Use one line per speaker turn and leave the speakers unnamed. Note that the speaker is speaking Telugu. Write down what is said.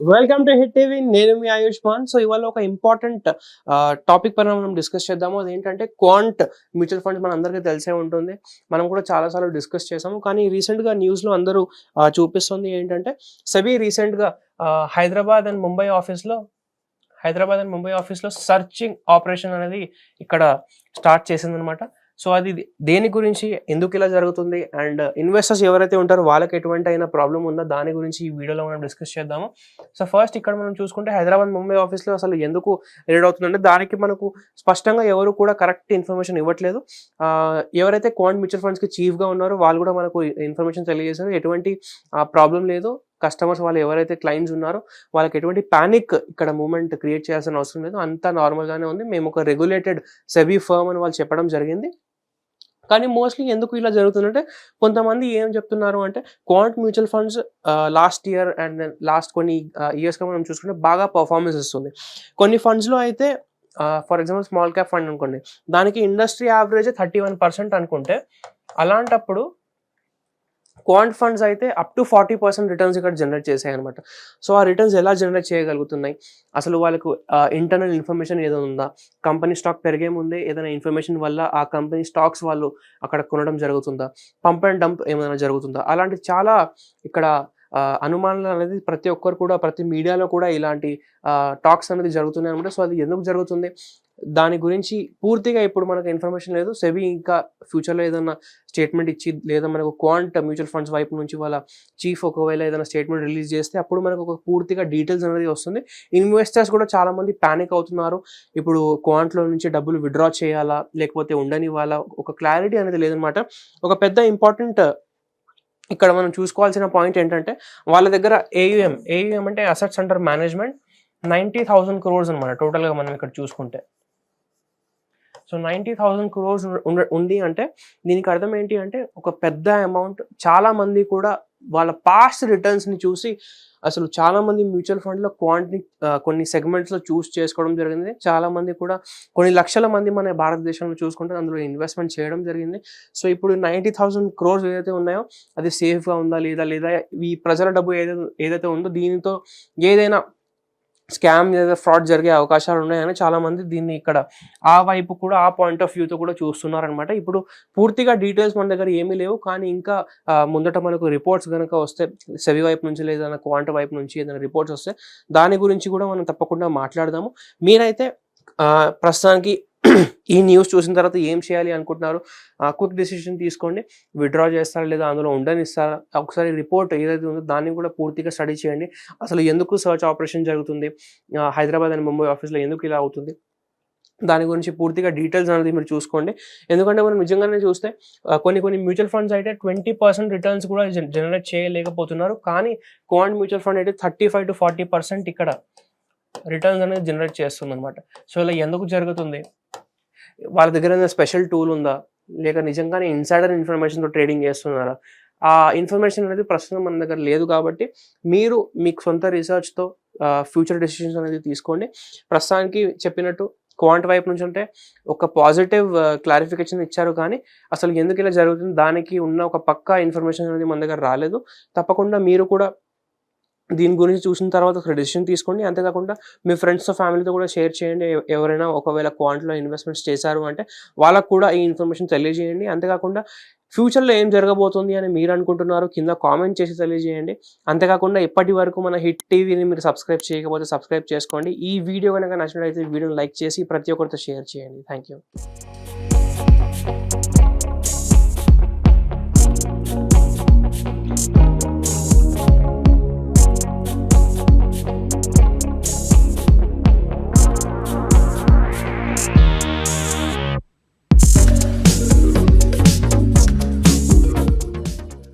వెల్కమ్ టు హిట్ టీవీ నేను మీ ఆయుష్మాన్ సో ఇవాళ ఒక ఇంపార్టెంట్ టాపిక్ పైన మనం డిస్కస్ చేద్దాము. అదేంటంటే క్వాంట్ మ్యూచువల్ ఫండ్స్ మన అందరికీ తెలిసే ఉంటుంది. మనం కూడా చాలాసార్లు డిస్కస్ చేసాము. కానీ రీసెంట్గా న్యూస్లో అందరూ చూపిస్తుంది ఏంటంటే సెబీ రీసెంట్గా హైదరాబాద్ అండ్ ముంబై ఆఫీస్లో హైదరాబాద్ అండ్ ముంబై ఆఫీస్లో సర్చింగ్ ఆపరేషన్ అనేది ఇక్కడ స్టార్ట్ చేసిందనమాట సో అది దేని గురించి ఎందుకు ఇలా జరుగుతుంది అండ్ ఇన్వెస్టర్స్ ఎవరైతే ఉంటారో వాళ్ళకి ఎటువంటి అయినా ప్రాబ్లం ఉందో? దాని గురించి ఈ వీడియోలో మనం డిస్కస్ చేద్దాము. సో ఫస్ట్ ఇక్కడ మనం చూసుకుంటే హైదరాబాద్ ముంబై ఆఫీస్లో అసలు ఎందుకు రీడ్ అవుతుందంటే దానికి మనకు స్పష్టంగా ఎవరు కూడా కరెక్ట్ ఇన్ఫర్మేషన్ ఇవ్వట్లేదు. ఎవరైతే క్వాంట్ మ్యూచువల్ ఫండ్స్కి చీఫ్గా ఉన్నారో వాళ్ళు కూడా మనకు ఇన్ఫర్మేషన్ తెలియజేశారు. ఎటువంటి ప్రాబ్లం లేదు. కస్టమర్స్ వాళ్ళు ఎవరైతే క్లయింట్స్ ఉన్నారో వాళ్ళకి ఎటువంటి ప్యానిక్ ఇక్కడ మూమెంట్ క్రియేట్ చేయాల్సిన అవసరం లేదు. అంతా నార్మల్గానే ఉంది. మేము ఒక రెగ్యులేటెడ్ సెబీ ఫర్మ్ అని వాళ్ళు చెప్పడం జరిగింది. కానీ మోస్ట్లీ ఎందుకు ఇలా జరుగుతుందంటే కొంతమంది ఏం చెప్తున్నారు అంటే Quant mutual funds last year and then last కొన్ని ఇయర్స్గా మనం చూసుకుంటే బాగా పర్ఫార్మెన్స్ ఇస్తుంది. కొన్ని ఫండ్స్లో అయితే for example small cap fund అనుకోండి దానికి industry average thirty one percent అనుకుంటే అలాంటప్పుడు క్వాంట్ ఫండ్స్ అయితే up to forty percent returns ఇక్కడ జనరేట్ చేసాయి అనమాట సో ఆ రిటర్న్స్ ఎలా జనరేట్ చేయగలుగుతున్నాయి? అసలు వాళ్ళకు ఇంటర్నల్ ఇన్ఫర్మేషన్ ఏదో ఉందా? కంపెనీ స్టాక్ పెరిగే ముందే ఏదైనా ఇన్ఫర్మేషన్ వల్ల ఆ కంపెనీ స్టాక్స్ వాళ్ళు అక్కడ కొనడం జరుగుతుందా? పంప్ అండ్ డంప్ ఏమైనా జరుగుతుందా? అలాంటి చాలా ఇక్కడ అనుమానాలు అనేది ప్రతి ఒక్కరు కూడా ప్రతి మీడియాలో కూడా ఇలాంటి టాక్స్ అనేది జరుగుతున్నాయి అనమాట సో అది ఎందుకు జరుగుతుంది? దాని గురించి పూర్తిగా ఇప్పుడు మనకు ఇన్ఫర్మేషన్ లేదు. సెబీ ఇంకా ఫ్యూచర్లో ఏదైనా స్టేట్మెంట్ ఇచ్చి లేదా మనకు క్వాంట్ మ్యూచువల్ ఫండ్స్ వైపు నుంచి వాళ్ళ చీఫ్ ఒకవేళ ఏదైనా స్టేట్మెంట్ రిలీజ్ చేస్తే అప్పుడు మనకు ఒక పూర్తిగా డీటెయిల్స్ అనేది వస్తుంది. ఇన్వెస్టర్స్ కూడా చాలామంది ప్యానిక్ అవుతున్నారు. ఇప్పుడు క్వాంట్లో నుంచి డబ్బులు విడ్రా చేయాలా? లేకపోతే ఉండని వాళ్ళ ఒక క్లారిటీ అనేది లేదనమాట. ఒక పెద్ద ఇంపార్టెంట్ ఇక్కడ మనం చూసుకోవాల్సిన పాయింట్ ఏంటంటే వాళ్ళ దగ్గర ఏయుఎం ఏయుఎం అంటే assets under management ninety thousand crores అనమాట టోటల్గా మనం ఇక్కడ చూసుకుంటే. సో నైంటీ థౌసండ్ క్రోర్స్ ఉంది అంటే దీనికి అర్థం ఏంటి అంటే ఒక పెద్ద అమౌంట్ చాలా మంది కూడా వాళ్ళ పాస్ట్ రిటర్న్స్ని చూసి అసలు చాలా మంది మ్యూచువల్ ఫండ్లో క్వాంటిటీ కొన్ని సెగ్మెంట్స్లో చూస్ చేసుకోవడం జరిగింది. చాలా మంది కూడా కొన్ని లక్షల మంది మన భారతదేశంలో చూసుకుంటే అందులో ఇన్వెస్ట్మెంట్ చేయడం జరిగింది. సో ఇప్పుడు నైంటీ థౌసండ్ క్రోర్స్ ఏదైతే ఉన్నాయో అది సేఫ్గా ఉందా లేదా లేదా ఈ ప్రజల డబ్బు ఏదైతే ఏదైతే ఉందో దీనితో ఏదైనా స్కామ్ లేదా ఫ్రాడ్ జరిగే అవకాశాలు ఉన్నాయని చాలామంది దీన్ని ఇక్కడ ఆ వైపు కూడా ఆ పాయింట్ ఆఫ్ వ్యూతో కూడా చూస్తున్నారనమాట ఇప్పుడు పూర్తిగా డీటెయిల్స్ మన దగ్గర ఏమీ లేవు. కానీ ఇంకా ముందట మనకు రిపోర్ట్స్ కనుక వస్తే సెవి వైపు నుంచి లేదా క్వాంట వైపు నుంచి ఏదైనా రిపోర్ట్స్ వస్తే దాని గురించి కూడా మనం తప్పకుండా మాట్లాడదాము. మీరైతే ప్రస్తుతానికి ఈ న్యూస్ చూసిన తర్వాత ఏం చేయాలి అనుకుంటున్నారు? క్విక్ డెసిషన్ తీసుకోండి. విత్డ్రా చేస్తారా లేదా అందులో ఉండనిస్తారా? ఒకసారి రిపోర్ట్ ఏదైతే ఉందో దాన్ని కూడా పూర్తిగా స్టడీ చేయండి. అసలు ఎందుకు సర్చ్ ఆపరేషన్ జరుగుతుంది? హైదరాబాద్ అండ్ ముంబై ఆఫీస్లో ఎందుకు ఇలా అవుతుంది? దాని గురించి పూర్తిగా డీటెయిల్స్ అనేది మీరు చూసుకోండి. ఎందుకంటే మనం నిజంగానే చూస్తే కొన్ని కొన్ని మ్యూచువల్ ఫండ్స్ అయితే ట్వంటీ పర్సెంట్ రిటర్న్స్ కూడా జనరేట్ చేయలేకపోతున్నారు. కానీ క్వాంట్ మ్యూచువల్ ఫండ్ అయితే thirty five to forty percent ఇక్కడ రిటర్న్స్ అనేది జనరేట్ చేస్తుంది అనమాట సో ఇలా ఎందుకు జరుగుతుంది? వాళ్ళ దగ్గర ఏదైనా స్పెషల్ టూల్ ఉందా? లేక నిజంగానే ఇన్సైడర్ ఇన్ఫర్మేషన్తో ట్రేడింగ్ చేస్తున్నారా? ఆ ఇన్ఫర్మేషన్ అనేది ప్రస్తుతం మన దగ్గర లేదు కాబట్టి మీరు మీకు సొంత రీసెర్చ్తో ఫ్యూచర్ డెసిషన్స్ అనేది తీసుకోండి. ప్రస్తుతానికి చెప్పినట్టు క్వాంట్ వైపు నుంచి అంటే ఒక పాజిటివ్ క్లారిఫికేషన్ ఇచ్చారు కానీ అసలు ఎందుకు ఇలా జరుగుతుంది? దానికి ఉన్న ఒక పక్కా ఇన్ఫర్మేషన్ అనేది మన దగ్గర రాలేదు. తప్పకుండా మీరు కూడా దీని గురించి చూసిన తర్వాత ఒక డెసిషన్ తీసుకోండి. అంతేకాకుండా మీ ఫ్రెండ్స్తో ఫ్యామిలీతో కూడా షేర్ చేయండి. ఎవరైనా ఒకవేళ క్వాంట్లో ఇన్వెస్ట్మెంట్స్ చేశారు అంటే వాళ్ళకు కూడా ఈ ఇన్ఫర్మేషన్ తెలియజేయండి. అంతేకాకుండా ఫ్యూచర్లో ఏం జరగబోతుంది అని మీరు అనుకుంటున్నారు కింద కామెంట్ చేసి తెలియజేయండి. అంతేకాకుండా ఇప్పటి వరకు మన హిట్ టీవీని మీరు సబ్స్క్రైబ్ చేయకపోతే సబ్స్క్రైబ్ చేసుకోండి. ఈ వీడియో కనుక నచ్చినట్లయితే ఈ వీడియోని లైక్ చేసి ప్రతి ఒక్కరితో షేర్ చేయండి. Thank you